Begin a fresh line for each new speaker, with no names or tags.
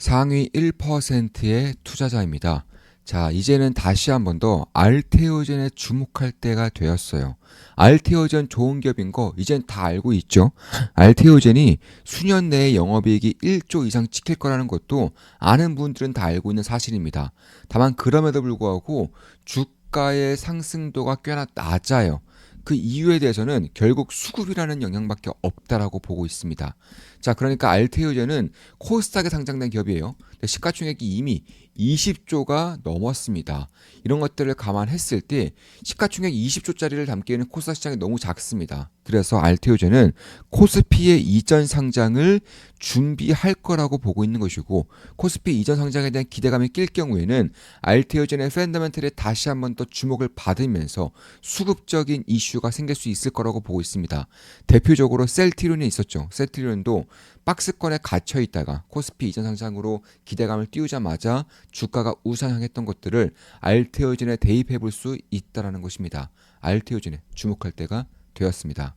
상위 1%의 투자자입니다. 자, 이제는 다시 한 번 더 알테오젠에 주목할 때가 되었어요. 알테오젠 좋은 기업인 거 이젠 다 알고 있죠. 알테오젠이 수년 내에 영업이익이 1조 이상 찍힐 거라는 것도 아는 분들은 다 알고 있는 사실입니다. 다만 그럼에도 불구하고 주가의 상승도가 꽤나 낮아요. 그 이유에 대해서는 결국 수급이라는 영향밖에 없다라고 보고 있습니다. 자, 그러니까 알테오젠은 코스닥에 상장된 기업이에요. 근데 시가총액이 이미 20조가 넘었습니다. 이런 것들을 감안했을 때 시가총액 20조짜리를 담기에는 코스닥 시장이 너무 작습니다. 그래서 알테오젠은 코스피의 이전 상장을 준비할 거라고 보고 있는 것이고 코스피 이전 상장에 대한 기대감이 낄 경우에는 알테오젠의 팬더멘털에 다시 한번 더 주목을 받으면서 수급적인 이슈가 생길 수 있을 거라고 보고 있습니다. 대표적으로 셀티론이 있었죠. 셀티론도 박스권에 갇혀 있다가 코스피 이전 상장으로 기대감을 띄우자마자 주가가 우상향했던 것들을 알테오젠에 대입해 볼 수 있다라는 것입니다. 알테오젠에 주목할 때가 되었습니다.